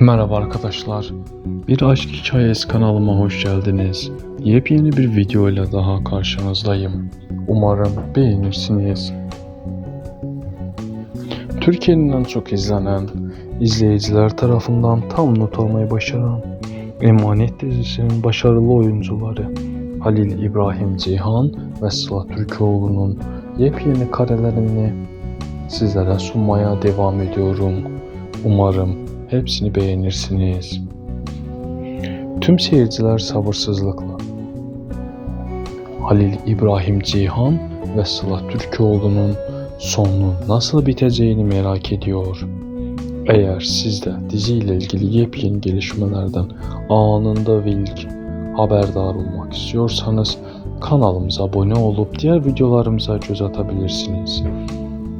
Merhaba arkadaşlar. Bir Aşk Hikayesi kanalıma hoş geldiniz. Yepyeni bir video ile daha karşınızdayım. Umarım beğenirsiniz. Türkiye'nin en çok izlenen, izleyiciler tarafından tam not almayı başaran Emanet dizisinin başarılı oyuncuları Halil İbrahim Ceyhan ve Sıla Türkoğlu'nun yepyeni karelerini sizlere sunmaya devam ediyorum. Umarım hepsini beğenirsiniz. Tüm seyirciler sabırsızlıkla Halil İbrahim Ceyhan ve Sıla Türkoğlu'nun sonunun nasıl biteceğini merak ediyor. Eğer siz de diziyle ilgili yepyeni gelişmelerden anında ve ilk haberdar olmak istiyorsanız kanalımıza abone olup diğer videolarımıza göz atabilirsiniz.